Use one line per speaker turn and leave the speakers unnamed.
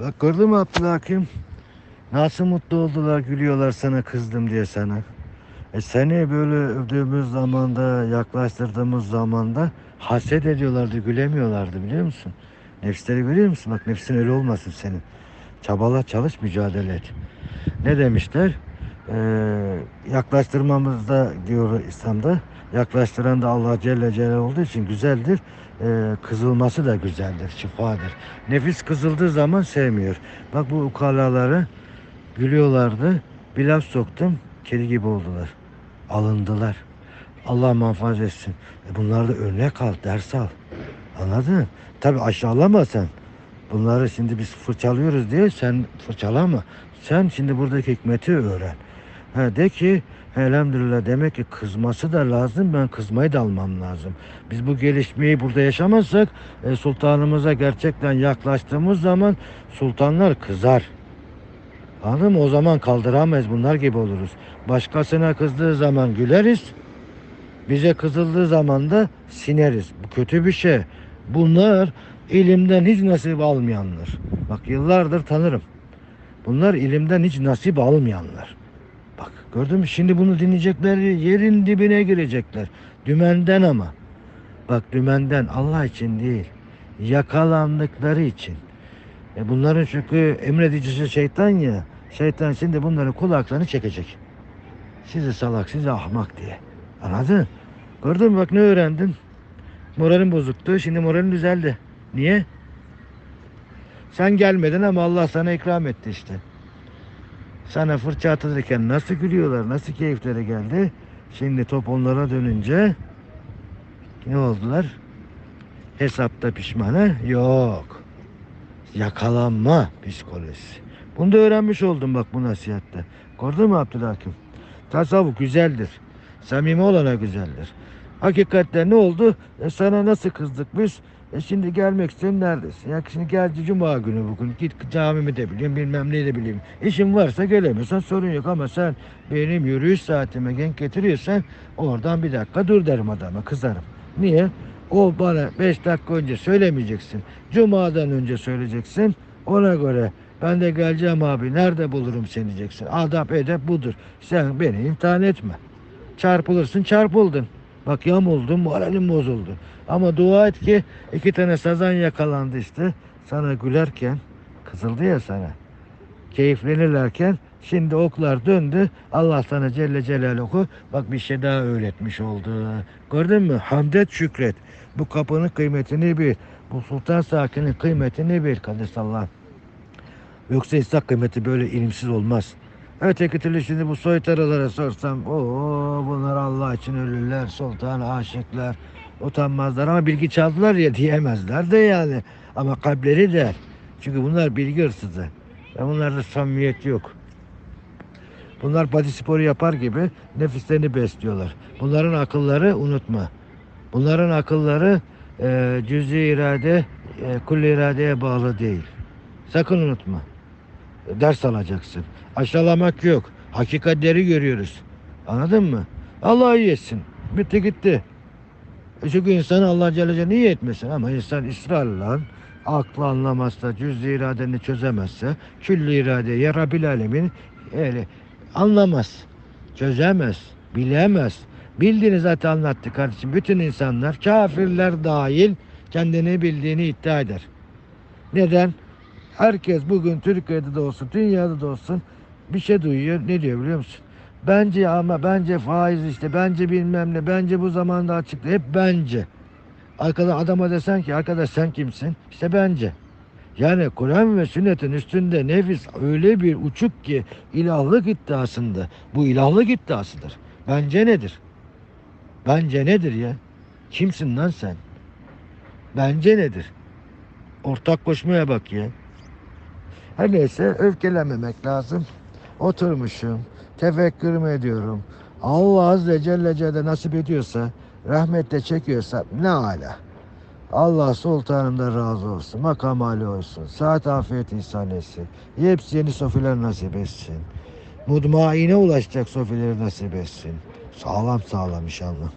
Bak gördün mü Abdülhakim? Nasıl mutlu oldular gülüyorlar sana kızdım diye sana. E seni böyle övdüğümüz zamanda yaklaştırdığımız zamanda haset ediyorlardı gülemiyorlardı biliyor musun? Nefisleri görüyor musun? Bak nefsin öyle olmasın senin. Çabala çalış mücadele et. Ne demişler? Ee, yaklaştırmamızda diyor İslam'da yaklaştıran da Allah Celle Celaluhu olduğu için güzeldir. Ee, kızılması da güzeldir, şifadır. Nefis kızıldığı zaman sevmiyor. Bak bu ukalaları gülüyorlardı. Bir laf soktum, kedi gibi oldular. Alındılar. Allah muhafaza etsin. E bunlar da örnek al, ders al. Anladın? Tabi aşağılama sen. Bunları şimdi biz fırçalıyoruz diye sen fırçalama. Sen şimdi buradaki hikmeti öğren. Ha, de ki elhamdülillah demek ki kızması da lazım ben kızmayı da almam lazım. Biz bu gelişmeyi burada yaşamazsak e, sultanımıza gerçekten yaklaştığımız zaman sultanlar kızar. Anladın mı? O zaman kaldıramayız bunlar gibi oluruz. Başkasına kızdığı zaman güleriz. Bize kızıldığı zaman da sineriz. Bu kötü bir şey. Bunlar ilimden hiç nasip almayanlar. Bak yıllardır tanırım. Bunlar ilimden hiç nasip almayanlar. Bak gördün mü? Şimdi bunu dinleyecekler yerin dibine girecekler. Dümenden ama. Bak dümenden Allah için değil. Yakalandıkları için. E bunların çünkü emredicisi şeytan ya. Şeytan şimdi bunların kulaklarını çekecek. Sizi salak, sizi ahmak diye. Anladın? Gördün mü bak ne öğrendin? Moralin bozuktu. Şimdi moralin düzeldi. Niye? Sen gelmedin ama Allah sana ikram etti işte. Sana fırça atılırken nasıl gülüyorlar, nasıl keyifleri geldi. Şimdi top onlara dönünce ne oldular? Hesapta pişmanı yok. Yakalanma psikolojisi. Bunu da öğrenmiş oldum bak bu nasihatte. Gördün mü Abdülhakim? Tasavvuf güzeldir. Samimi olana güzeldir. Hakikaten ne oldu? E sana nasıl kızdık biz? E şimdi gelmek istiyorum neredesin? Ya şimdi gel cuma günü bugün git camimi de bileyim bilmem neyi de bileyim. İşin varsa gelemiyorsan sorun yok ama sen benim yürüyüş saatime denk getiriyorsan oradan bir dakika dur derim adama kızarım. Niye? O bana 5 dakika önce söylemeyeceksin. Cuma'dan önce söyleyeceksin. Ona göre ben de geleceğim abi nerede bulurum seni diyeceksin. Adap edep budur. Sen beni imtihan etme. Çarpılırsın çarpıldın. Bak yamuldun moralin bozuldu. Ama dua et ki iki tane sazan yakalandı işte. Sana gülerken kızıldı ya sana. Keyiflenirlerken şimdi oklar döndü. Allah sana Celle Celaluhu bak bir şey daha öğretmiş oldu. Gördün mü? Hamdet şükret. Bu kapının kıymetini bil. Bu sultan sakinin kıymetini bil Kadesallah. Yoksa İsa kıymeti böyle ilimsiz olmaz. Öteki türlü şimdi bu soytarılara sorsam o bunlar Allah için ölürler, sultan aşıklar, utanmazlar ama bilgi çaldılar ya diyemezler de yani. Ama kalpleri der. Çünkü bunlar bilgi hırsızı. Ve bunlarda samimiyet yok. Bunlar body sporu yapar gibi nefislerini besliyorlar. Bunların akılları unutma. Bunların akılları e, cüz-i irade, e, kulli iradeye bağlı değil. Sakın unutma. Ders alacaksın. Aşağılamak yok. Hakikatleri görüyoruz. Anladın mı? Allah iyi etsin. Bitti gitti. E Çünkü insan Allah Celle Celaluhu iyi etmesin ama insan ısrarla aklı anlamazsa, cüz-i iradeni çözemezse, külli irade, ya Rabbil Alemin öyle anlamaz, çözemez, bilemez. Bildiğini zaten anlattı kardeşim. Bütün insanlar, kafirler dahil kendini bildiğini iddia eder. Neden? Herkes bugün Türkiye'de de olsun, dünyada da olsun bir şey duyuyor. Ne diyor biliyor musun? Bence ama bence faiz işte, bence bilmem ne, bence bu zamanda açıklı. Hep bence. Arkada adama desen ki arkadaş sen kimsin? İşte bence. Yani Kur'an ve sünnetin üstünde nefis öyle bir uçuk ki ilahlık iddiasında. Bu ilahlık iddiasıdır. Bence nedir? Bence nedir ya? Kimsin lan sen? Bence nedir? Ortak koşmaya bak ya. Her neyse öfkelenmemek lazım. Oturmuşum, tefekkürümü ediyorum. Allah Azze Celle Celle nasip ediyorsa, rahmetle çekiyorsa ne ala. Allah sultanımdan razı olsun, makam âli olsun, saat afiyet ihsan etsin. Hepsi yeni sofiler nasip etsin. Mudmaine ulaşacak sofileri nasip etsin. Sağlam sağlam inşallah.